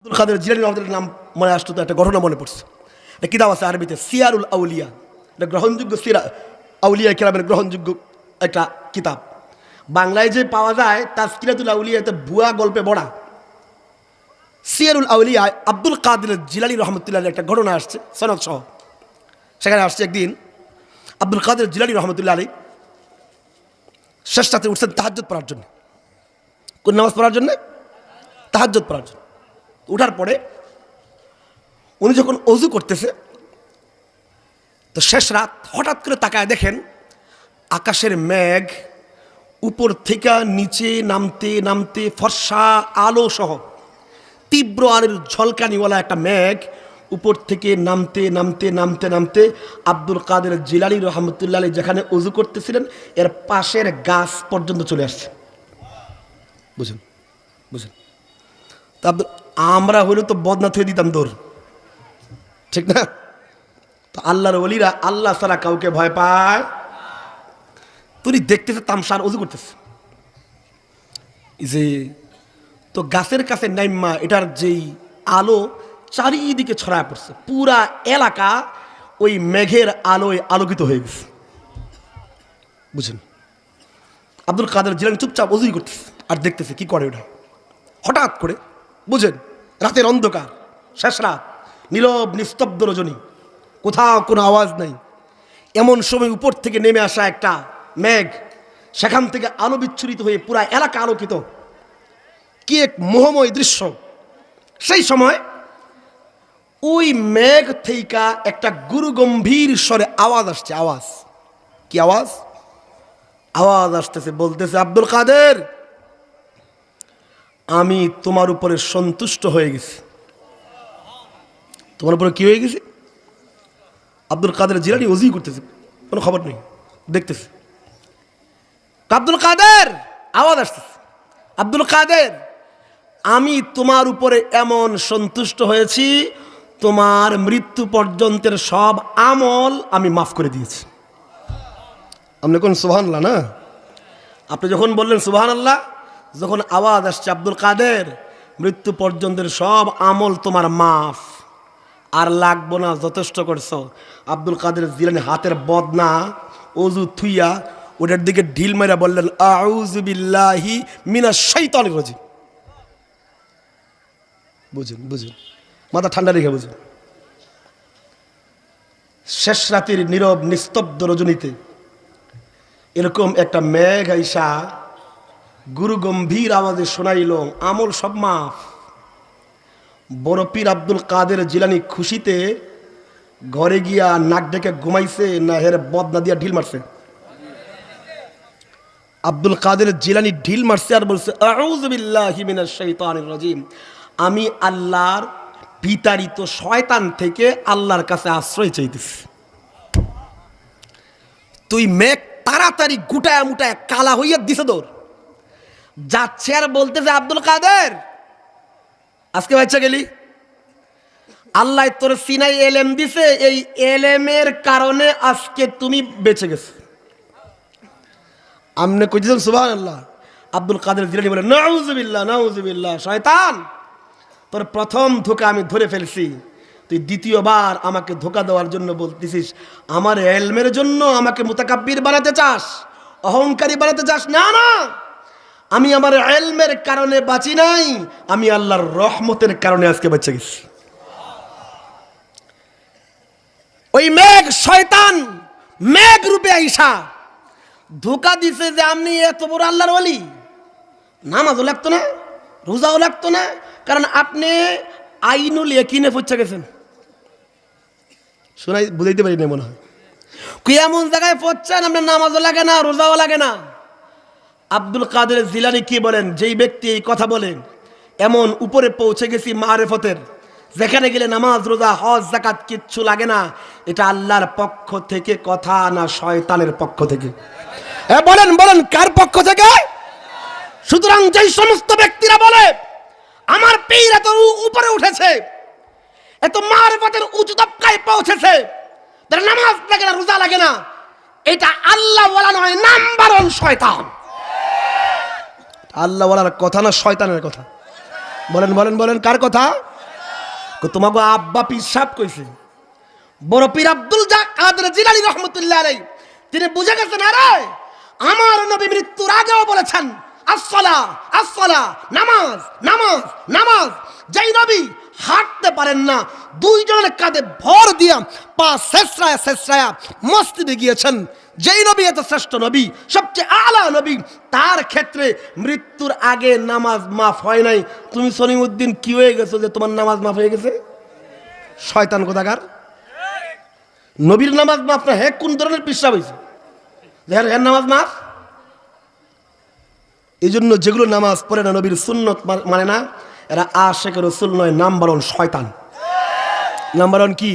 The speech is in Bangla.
আব্দুল কাদের জিলানি রহমতুল্লাহ নাম মনে আসতো, তো একটা ঘটনা মনে পড়ছে। একটা কিতাব আছে আরবিতে? সিয়ারুল আউলিয়া। এটা গ্রহণযোগ্য সিরা আউলিয়া কেরামের গ্রহণযোগ্য একটা কিতাব। বাংলায় যে পাওয়া যায় তার সিরাতুল আউলিয়াতে ভুয়া গল্পে বড়া সিয়ারুল আউলিয়া, আব্দুল কাদের জিলানি রহমতুল্লাহ একটা ঘটনা আসছে, সনদ সহ। সেখানে আসছে একদিন, আব্দুল কাদের জিলানি রহমতুল্লাহ আলী শেষ রাতে উঠছেন তাহাজ্জত পড়ার জন্য। কোন নামাজ পড়ার জন্য? তাহাজ্জত পড়ার জন্য। উঠার পরে উনি যখন অজু করতেছে, তো শেষ রাত হঠাৎ করে তাকায় দেখেন আকাশের মেঘ উপর থেকে নিচে নামতে নামতে ফর্সা আলো সহ তীব্র আলোর ঝলকানিওয়ালা একটা মেঘ উপর থেকে নামতে নামতে নামতে নামতে আব্দুল কাদের জিলালি রহমতুল্লাহ যেখানে অজু করতেছিলেন, এর পাশের গাছ পর্যন্ত চলে আসছে। বুঝুন বুঝুন। তা আব্দুল আমরা হলে তো বদনা থুয়ে দিতাম তোর ঠিক না? তো আল্লাহর অলিরা আল্লাহ ছাড়া কাউকে ভয় পায়। তুই দেখতেছে তামসার অজু করতেছে। যে তো গাছের কাছে নাইম্মা এটার যেই আলো চারিদিকে ছড়ায় পড়ছে। পুরা এলাকা ওই মেঘের আলোয় আলোকিত হয়ে গেছে। বুঝেন? আব্দুল কাদের জিলানি চুপচাপ অজুই করতেছে আর দেখতেছে কি করে ওটা। হঠাৎ করে, বুঝেন? রাতের অন্ধকার, শেষ রাত, নীরব, নিস্তব্ধ রজনী। কোথাও কোনো আওয়াজ নাই। এমন সময় উপর থেকে নেমে আসা একটা মেঘ সেখান থেকে আলো বিচ্ছুরিত হয়ে পুরা এলাকা আলোকিত। কি এক মোহময় দৃশ্য। সেই সময় ওই মেঘ থেইকা একটা গুরু গম্ভীর স্বরে আওয়াজ আসছে, আওয়াজ। কি আওয়াজ? আওয়াজ আসতেছে, বলতেছে, আব্দুল কাদের! আমি তোমার উপরে সন্তুষ্ট হয়ে গেছি। তোমার উপরে কি হয়ে গেছে? আব্দুল কাদের জিরানি ওজি করতেছে। কোনো খবর নেই। দেখতেছে। আব্দুল কাদের! আওয়াজ আসতেছে। আব্দুল কাদের! আমি তোমার উপরে এমন সন্তুষ্ট হয়েছি, তোমার মৃত্যু পর্যন্তের সব আমল আমি মাফ করে দিয়েছি। আপনি কোন সুবাহান না? আপনি যখন বললেন সুবাহান আল্লাহ যখন আওয়াজ আসছে, আব্দুল কাদের, মৃত্যু পর্যন্তের সব আমল তোমার মাফ। আর লাগবো না, যথেষ্ট করছ। আব্দুল কাদের জিলানি হাতের বদনা অজু থুইয়া ওটার দিকে ঢিল মেরা বললেন আউজবিল্লাহি মিনা শৈতান রাজিম। বুঝুন বুঝুন। মাথা ঠান্ডা রেখে বুঝুন। শেষ রাতের নীরব, নিস্তব্ধ রজনীতে এরকম একটা মেঘ আইসা গুরু গম্ভীর আওয়াজে শোনাইল, আমল সব মাফ। বড় পীর আব্দুল কাদের জিলানি খুশিতে ঘরে গিয়া নাক ডেকে ঘুমাইছে না হের বদনা দিয়া ঢিল মারছে। আব্দুল কাদের জিলানি ঢিল মারছে আর বলছে আমি আল্লাহর বিতাড়িত শয়তান থেকে আল্লাহর কাছে আশ্রয় চাইতেছি। তুই মেঘ তাড়াতাড়ি গুটায় মুটায় কালা হইয়া দিছে তোর যাচ্ছে আর বলতেছে, আব্দুল কাদের? আজকে বাচ্চা গেলি? আল্লাহ তোর সিনাই এলেম দিছে, এই এলেমের কারণে আজকে তুমি বেঁচে গেছে। আমনে কইতেছেন সুবাহ আল্লাহ আব্দুল কাদের জিলানি বলে, নাউজুবিল্লাহ নাউজুবিল্লাহ, শয়তান! তোর প্রথম ধোকা আমি ধরে ফেলছি। তুই দ্বিতীয়বার আমাকে ধোকা দেওয়ার জন্য বলতেছিস, আমার এলমের জন্য আমাকে মোতাকাব্বির বানাতে চাস, অহংকারী বানাতে চাস। না না! আমি আমার এলমের কারণে বাঁচি নাই, আমি আল্লাহর রহমতের কারণে আজকে বেঁচে গেছি। ওই মেঘ শয়তান, মেঘ রূপে আইসা ধোকা দিছে যে আপনি এত বড় আল্লাহর বলি নামাজও লাগতো না, রোজাও লাগতো না, কারণ আপনি আইনুল একিনে পৌঁছে গেছেন। শোনাই, বুঝাইতে পারি না মনে হয়। এমন জায়গায় পড়ছেন আপনার নামাজও লাগে না, রোজাও লাগে না। আব্দুল কাদের জিলানি কি বলেন? যেই ব্যক্তি এই কথা বলেন, এমন উপরে পৌঁছে গেছি মারেফতের। যেখানে গেলে নামাজ, রোজা, হজ জাকাত কিচ্ছু লাগে না। এটা আল্লাহর পক্ষ থেকে কথা না শয়তানের পক্ষ থেকে? এ বলেন বলেন, কার পক্ষ থেকে? সুতরাং যেই সমস্ত ব্যক্তিরা বলে, আমার পীর এত উপরে উঠেছে, এত মারফতের উঁচু তবকায় পৌঁছেছে, তার নামাজ লাগে না, রোজা লাগে না। এটা আল্লাহ বলা নয়, নাম্বার শয়তান। আল্লাহ বলার কথা না শয়তানের কথা? বলেন বলেন বলেন, কার কথা? তোমাকে আব্বা পিসাব কইছে। বড় পীর আব্দুল জাক কাদের জিলানি রহমতুল্লাহ আলাই তিনি বুঝে গেছেন, আরে, আমার নবী মৃত্যুর আগেও বলেছেন, আসসালা আসসালা, নামাজ নামাজ নামাজ। যেই নবী হাঁটতে পারেন না। দুইজনের কাঁধে ভর দিয়া পা শেষরায়া শেষরায়া মসজিদে গিয়েছেন। যেই নবী এত শ্রেষ্ঠ নবী, সবচেয়ে আলা নবী, তার ক্ষেত্রে মৃত্যুর আগে নামাজ মাফ হয় নাই। তুমি সলিমুদ্দিন কি হয়ে গেছো যে তোমার নামাজ মাফ হয়ে গেছে? শয়তান কোথাকার নবীর নামাজ মাফ না, হে কোন ধরনের পিসাব হয়েছে হ্যাঁ হ্যাঁ নামাজ মাফ। এই জন্য যেগুলো নামাজ পড়ে না, নবীর সুন্নত মানে না এরা আশেখ রসুল নয় নাম্বার ওয়ান শয়তান। নাম্বার ওয়ান কি?